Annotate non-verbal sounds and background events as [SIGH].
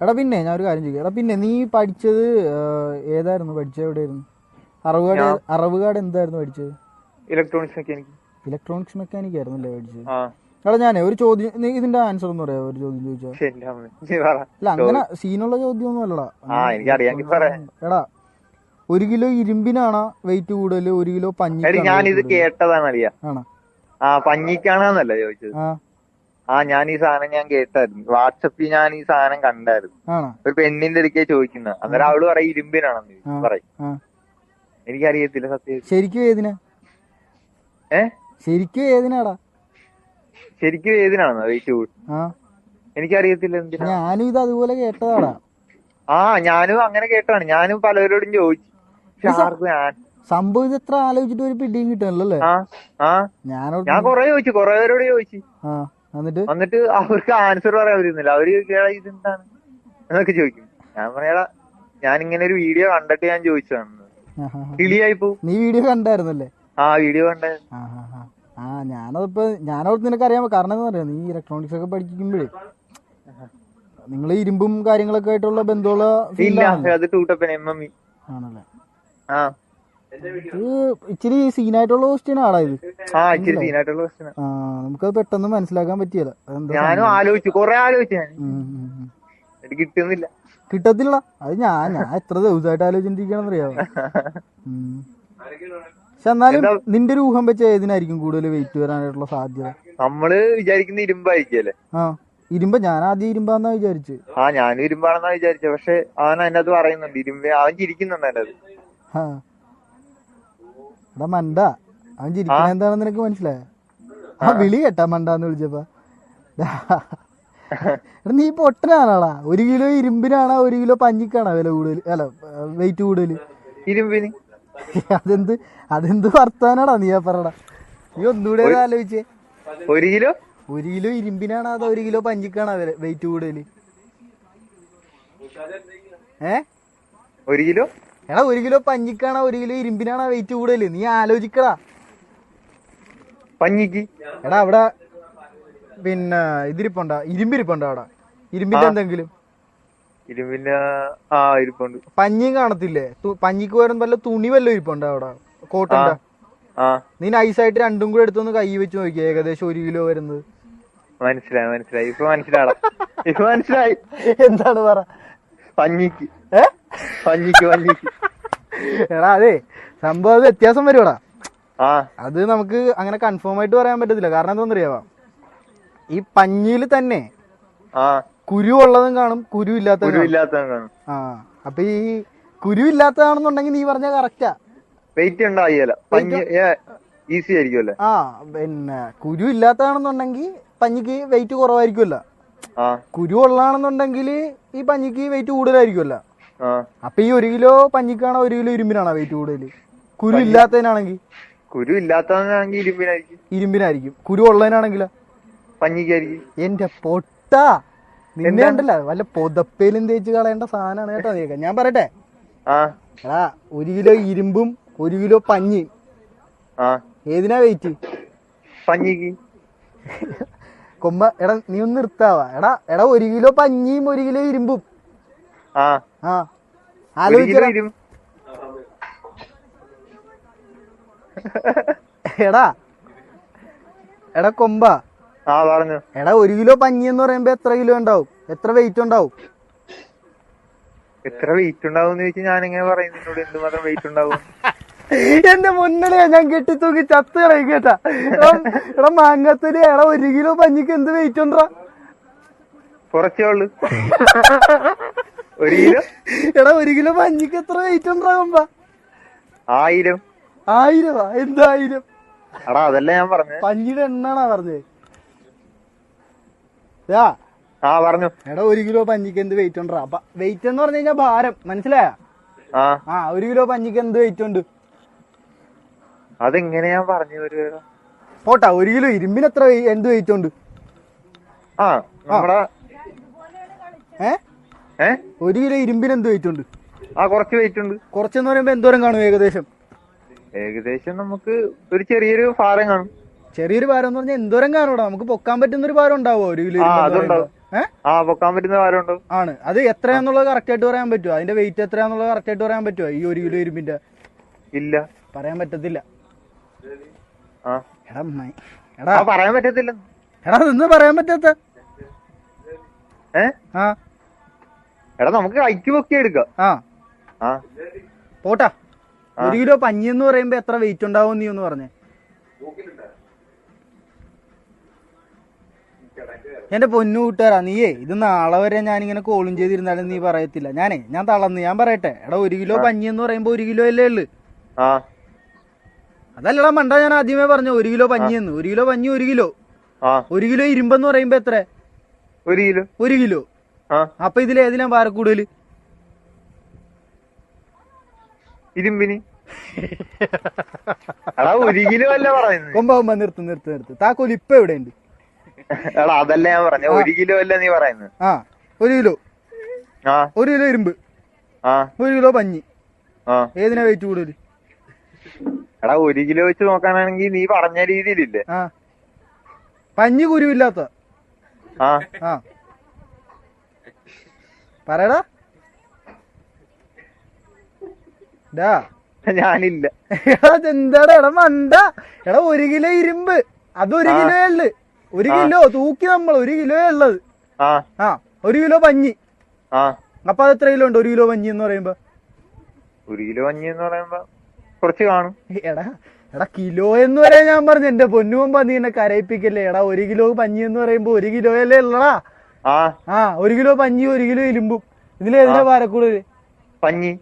എടാ പിന്നെ ഞാൻ ഒരു കാര്യം ചോദിക്കാം. എടാ പിന്നെ നീ പഠിച്ചത് ഏതായിരുന്നു? പഠിച്ചത് എവിടെയായിരുന്നു? അറവുകാട് അറവുകാട് എന്തായിരുന്നു പഠിച്ചത്? ഇലക്ട്രോണിക്സ് മെക്കാനിക് ഇലക്ട്രോണിക്സ് മെക്കാനിക് ആയിരുന്നു അല്ലേ പഠിച്ചത് എടാ ഞാനേ ഒരു ചോദ്യം നീ ഇതിന്റെ ആൻസർ ഒന്ന് പറയാ ഒരു ചോദ്യം ചോദിച്ചാ? അല്ല അങ്ങനെ സീനുള്ള ചോദ്യം ഒന്നും അല്ലടാ എടാ ഒരു കിലോ ഇരുമ്പിനാണ് വെയിറ്റ് കൂടുതൽ ഒരു കിലോ പഞ്ഞി ഞാൻ ഞാനിത് കേട്ടതാണ് അറിയാ ആണോ? ആ പഞ്ഞിക്കാണെന്നല്ല ചോദിച്ചത്. ആ ഞാൻ ഈ സാധനം ഞാൻ കേട്ടായിരുന്നു. വാട്സപ്പിൽ ഞാൻ ഈ സാധനം കണ്ടായിരുന്നു. ഒരു പെണ്ണിന്റെ അടുക്കേ ചോദിക്കുന്ന. അന്നേരം അവൾ പറയും ഇരുമ്പിനാണെന്ന്. പറയും. എനിക്കറിയത്തില്ല സത്യം. ശരിക്കും ഏതിനാ? ഏ? ശരിക്കും ഏതിനാടാ? ശരിക്കും ഏതിനാണെന്നോ വെയിറ്റ് കൂടും എനിക്കറിയത്തില്ല ഞാനും ഇത് അതുപോലെ കേട്ടതാടാ. ആ ഞാനും അങ്ങനെ കേട്ടാണ് ഞാനും പലവരോടും ചോദിച്ചു. സംഭവിച്ചത്ര ആലോചിച്ചിട്ട് ഒരു പിടിയും ഞാനോട് ഞാൻ കൊറേ ചോദിച്ചു കൊറേ പേരോട് ചോദിച്ചു. എന്നിട്ട്? അവർക്ക് ആൻസർ പറയാൻ പറ്റുന്നില്ല. അവർ ഇതെന്താണ്? എന്നൊക്കെ ചോദിക്കും. ഞാൻ പറയാ ഞാൻ ഇങ്ങനെ ഒരു വീഡിയോ കണ്ടിട്ട് ഞാൻ ചോദിച്ചതാണ്. കിളിയായി പോവും. നീ വീഡിയോ കണ്ടായിരുന്നല്ലേ? ആ വീഡിയോ കണ്ട. ആ ഞാനതിപ്പോ ഞാനവിടെ നിനക്ക് അറിയാമോ കാരണം എന്താ പറയാ നീ ഇലക്ട്രോണിക്സ് ഒക്കെ പഠിക്കുമ്പോഴേ നിങ്ങൾ ഇരുമ്പും കാര്യങ്ങളൊക്കെ ആയിട്ടുള്ള ബന്ധമുള്ള എം ആണല്ലേ? ആ. ഇച്ചിരി സീനായിട്ടുള്ള ക്വസ്റ്റ്യൻ ആടാ ഇത്. ആ ഇച്ചിരി സീനായിട്ടുള്ള ക്വസ്റ്റ്യൻ ആ. നമുക്കത് പെട്ടെന്ന് മനസ്സിലാക്കാൻ പറ്റിയല്ല ഞാനും ആലോചിച്ചു. കൊറേ ആലോചിച്ചു ഞാൻ. കിട്ടുന്നില്ല. കിട്ടത്തില്ല അത് ഞാൻ ഞാൻ എത്ര ദിവസമായിട്ട് ആലോചിച്ചിരിക്കണം അറിയാമോ. പക്ഷെ എന്നാലും നിന്റെ ഒരു ഊഹം വെച്ച ഏതിനായിരിക്കും കൂടുതൽ വെയിറ്റ് വരാനായിട്ടുള്ള സാധ്യത? നമ്മൾ വിചാരിക്കുന്ന ഇരുമ്പായിരിക്കല്ലേ ആ ഇരുമ്പ ഞാൻ ആദ്യം ഇരുമ്പാന്നാ വിചാരിച്ച്. ആ ഞാനും ഇരുമ്പാണെന്നാ വിചാരിച്ചത് പക്ഷെ അവൻ അതിനകത്ത് അത് പറയുന്നുണ്ട് ഇരുമ്പ് അവൻ ചിരിക്കുന്നുണ്ട് അതിന്റെ അത് ആ. എടാ മണ്ട അവൻ ചിരിക്കണ എന്താണെന്ന് നിനക്ക് മനസ്സിലായ? ആ വിളി കേട്ടാ മണ്ടാന്ന് വിളിച്ചപ്പോ. എടാ നീ പൊട്ടനാണാടാ ഒരു കിലോ ഇരുമ്പിനാണോ ഒരു കിലോ പഞ്ഞിക്കാണോ വില കൂടുതൽ അല്ല വെയിറ്റ് കൂടുതൽ ഇരുമ്പിന്. അതെന്ത് അതെന്ത് വർത്താനാടാ നീ പറടാ നീ ഒന്നുകൂടെ ഒന്ന് ആലോചിച്ചേ. ഒരു കിലോ? ഒരു കിലോ ഇരുമ്പിനാണോ അതോ ഒരു കിലോ പഞ്ചിക്കാണോ വില വെയിറ്റ് കൂടുതൽ ഏ? ഒരു കിലോ? എടാ ഒരു കിലോ പഞ്ഞിക്കാണോ ഒരു കിലോ ഇരുമ്പിനാണോ വെയിറ്റ് കൂടുതൽ നീ ആലോചിക്കടാ. പഞ്ഞിക്ക്. എടാ അവിടെ പിന്നെ ഇതിരിപ്പുണ്ടോ? ഇരുമ്പിരിപ്പുണ്ടോ അവിടെ? ഇരുമ്പിന്റെ എന്തെങ്കിലും? ഇരുമ്പിന്റെ ആ ഇരിപ്പുണ്ട്. പഞ്ഞിയും കാണത്തില്ലേ? പഞ്ഞിക്ക് പകരം വല്ല തുണി വല്ല ഇരിപ്പുണ്ടോ അവിടെ? കോട്ടന്റെ? നീ നൈസായിട്ട് രണ്ടും കൂടെ എടുത്തൊന്ന് കൈ വെച്ച് നോക്കി. ഏകദേശം ഒരു കിലോ വരുന്നത്. മനസ്സിലായി മനസ്സിലായി. ഇപ്പൊ മനസ്സിലാടാ ഇപ്പൊ മനസ്സിലായി. [LAUGHS] എന്താണ് പറ? പഞ്ഞിക്ക്. ഏ? പഞ്ഞിക്ക് പഞ്ഞിക്ക് എടാ അതെ സംഭവം അത് വ്യത്യാസം വരുവാടാ. അത് നമുക്ക് അങ്ങനെ കൺഫേം ആയിട്ട് പറയാൻ പറ്റത്തില്ല. കാരണം എന്താണെന്നറിയാവാ? ഈ പഞ്ഞിയിൽ തന്നെ കുരു ഉള്ളതും കാണും കുരു ഇല്ലാത്തതും കാണും. ആ. അപ്പൊ ഈ കുരു ഇല്ലാത്തതാണെന്നുണ്ടെങ്കിൽ നീ പറഞ്ഞ കറക്റ്റാ വെയിറ്റ് ഉണ്ടായില്ല ഈസി ആയിരിക്കുമല്ലേ ആ പിന്നെ കുരു ഇല്ലാത്തതാണെന്നുണ്ടെങ്കിൽ പഞ്ഞിക്ക് വെയിറ്റ് കുറവായിരിക്കുമല്ലോ കുരു ഉള്ളതാണെന്നുണ്ടെങ്കിൽ ഈ പഞ്ഞിക്ക് വെയിറ്റ് കൂടുതലായിരിക്കുമല്ലോ അപ്പൊ ഈ ഒരു കിലോ പഞ്ഞിക്കാണോ ഒരു കിലോ ഇരുമ്പിനാണോ വെയിറ്റ് കൂടുതൽ കുരു ഇല്ലാത്തതിനാണെങ്കിൽ? കുരു ഇല്ലാത്തതിനാണെങ്കിൽ ഇരുമ്പിനായിരിക്കും. ഇരുമ്പിനായിരിക്കും. കുരു ഉള്ളതിനാണെങ്കിലോ? പഞ്ഞിക്കായിരിക്കും. എന്റെ പൊട്ട! നിന്നെ ഉണ്ടല്ലോ വല്ല പൊതപ്പേലും തേച്ച് കളയേണ്ട സാധനമാണ് കേട്ടോ നീക്ക ഞാൻ പറയട്ടെ? എടാ ഒരു കിലോ ഇരുമ്പും ഒരു കിലോ പഞ്ഞി. ഏതിനാ വെയിറ്റ് പഞ്ഞിക്ക്. കൊമ്പ എടാ നീ ഒന്ന് നിർത്താവാ. എടാ എടാ ഒരു കിലോ പഞ്ഞിയും ഒരു കിലോ ഇരുമ്പും. ആ. എടാ. എടാ കൊമ്പ. എടാ ഒരു കിലോ പഞ്ഞി എന്ന് പറയുമ്പോ എത്ര കിലോ ഉണ്ടാവും? എത്ര വെയിറ്റ് ഉണ്ടാവും? എത്ര വെയിറ്റ് ഉണ്ടാവും ഞാൻ എങ്ങനെ പറയും നിന്നോട് എന്തുമാത്രം വെയിറ്റ് ഉണ്ടാവും? [LAUGHS] എന്റെ മുന്നണിയാ ഞാൻ കെട്ടിത്തൂക്കി ചത്ത് കളയും കേട്ടാ. എടാ, മാങ്ങാത്തൊലി എടാ ഒരു കിലോ പഞ്ഞിക്ക് എന്ത് വെയിറ്റ് ഉണ്ടാ? കുറച്ചേ ഉള്ളു. [LAUGHS] ഒരു കിലോ? എടാ ഒരു കിലോ മഞ്ഞിക്ക് എത്ര റേറ്റ് ഉണ്ടാകും ആയിരം. ആയിരം? എന്തായിരം എടാ അതല്ല ഞാൻ പറഞ്ഞു. പഞ്ഞിയുടെ എണ്ണാണാ പറഞ്ഞത് യാ ആ പറഞ്ഞു. എടാ ഒരു കിലോ പഞ്ഞിക്ക് എന്ത് വെയിറ്റ് ഉണ്ടാ അപ്പൊ വെയിറ്റ് എന്ന് പറഞ്ഞു കഴിഞ്ഞാൽ ഭാരം. മനസ്സിലായ? ആ. ഒരു കിലോ പഞ്ഞിക്ക് എന്ത് വെയിറ്റ് ഉണ്ട്? അതെങ്ങനെ ഞാൻ പറഞ്ഞു ഒരു പോട്ടാ ഒരു കിലോ ഇരുമ്പിന് എത്ര എന്ത് വെയിറ്റ് ഉണ്ട്? ആ നമ്മടെ ഏ? ഒരു കിലോ ഇരുമ്പിന് എന്ത് വെയിറ്റ് ഉണ്ട്? ആ കുറച്ച് വെയിറ്റ് ഉണ്ട്. കുറച്ചെന്ന് പറയുമ്പോ എന്തോരം കാണും ഏകദേശം? ഏകദേശം നമുക്ക് ഒരു ചെറിയൊരു ഭാരം കാണും. ചെറിയൊരു ഭാരം എന്ന് പറഞ്ഞാൽ എന്തോരം കാണൂടാ? നമുക്ക് പൊക്കാൻ പറ്റുന്ന ഒരു ഭാരം ഉണ്ടാവോ ഒരു കിലോ ആ ഇരുമ്പ് എന്ന് അതുണ്ടാവും. പറയുമ്പോ? ഏ? ആ പൊക്കാൻ പറ്റുന്ന ഭാരമുണ്ട് ആണ്. അത് എത്രയാന്നുള്ളത് കറക്റ്റ് ആയിട്ട് പറയാൻ പറ്റുമോ? അതിന്റെ വെയിറ്റ് എത്രയാന്നുള്ളത് കറക്റ്റ് ആയിട്ട് പറയാൻ പറ്റുമോ? ഈ ഒരു കിലോ ഇരുമ്പിന്റെ? ഇല്ല. പറയാൻ പറ്റത്തില്ല. ആ. എടാ മൈ- എടാ. ആ പറയാൻ പറ്റത്തില്ല. എടാ നിന്ന് പറയാൻ പറ്റാത്ത? ഏ? ആ. എടാ നമുക്ക് കൈക്ക് പൊക്കി എടുക്കാം. ആ. ആ. പോട്ടാ. ഒരു കിലോ പഞ്ഞി എന്ന് പറയുമ്പോ എത്ര വെയിറ്റ് ഉണ്ടാവും നീ ഒന്ന് പറഞ്ഞേ. എന്റെ പൊന്നു കൂട്ടുകാരാ നീയേ ഇത് നാളെ വരെ ഞാൻ ഇങ്ങനെ കോളും ചെയ്തിരുന്നാലും നീ പറയത്തില്ല. ഞാനേ ഞാൻ തളർന്ന് ഞാൻ പറയട്ടെ. എടാ ഒരു കിലോ പഞ്ഞി എന്ന് പറയുമ്പോ ഒരു കിലോ അല്ലേ ഉള്ളു? അതല്ലടാ മണ്ട ഞാൻ ആദ്യമേ പറഞ്ഞു ഒരു കിലോ പഞ്ഞി എന്ന് ഒരു കിലോ പഞ്ഞി ഒരു കിലോ. ഒരു കിലോ ഇരുമ്പെന്ന് പറയുമ്പോ എത്ര? ഒരു കിലോ. ഒരു കിലോ. അപ്പൊ ഇതിൽ ഭാരക്കൂടുതൽ ഇരുമ്പിന്. എടാ ഒരു കിലോ അല്ല പറയുന്നത്. കൊമ്പ കൊമ്പ നിർത്ത് നിർത്ത് നിർത്ത്. താക്കോൽ ഇപ്പൊ എവിടെയുണ്ട്? എടാ അതല്ല ഞാൻ പറഞ്ഞ. ഒരു കിലോ അല്ല നീ പറയുന്നത്. ആ ഒരു കിലോ. ആ. ഒരു കിലോ ഇരുമ്പ്. ആ. ഒരു കിലോ പഞ്ഞി. ആ. ഏതിനാ വെയിറ്റ് കൂടുതൽ എടാ ഒരു കിലോ വെച്ച് നോക്കാനാണെങ്കിൽ നീ പറഞ്ഞ രീതിയിലില്ലേ. ആ. പഞ്ഞി കുരുവില്ലാത്ത. ആ. ആ. പറയടാ. ഞാനില്ല. അതെന്താടാ എടാ മണ്ട. എടാ ഒരു കിലോ ഇരുമ്പ്. അത് ഒരു. കിലോ ഉള്ളു. ഒരു കിലോ തൂക്കി നമ്മൾ ഒരു കിലോ ഉള്ളത്. ആ. ഒരു കിലോ പഞ്ഞി. അപ്പൊ അത് എത്ര കിലോ ഉണ്ട്? ഒരു കിലോ പഞ്ഞി എന്ന് പറയുമ്പോ? ഒരു കിലോ പഞ്ഞി എന്ന് പറയുമ്പോ കുറച്ച് കാണും. എടാ എടാ കിലോ എന്ന് പറയാൻ ഞാൻ പറഞ്ഞു. എന്റെ പൊന്നുമ്പോ നീ എന്നെ കരയിപ്പിക്കല്ലേ? എടാ ഒരു കിലോ പഞ്ഞി എന്ന് പറയുമ്പോ ഒരു കിലോ അല്ലേ ഉള്ളടാ. ആ. ഒരു കിലോ പഞ്ഞി ഒരു കിലോ ഇരുമ്പും. ഇതിലേതിനാ ഭാരക്കൂടുതൽ പഞ്ഞി.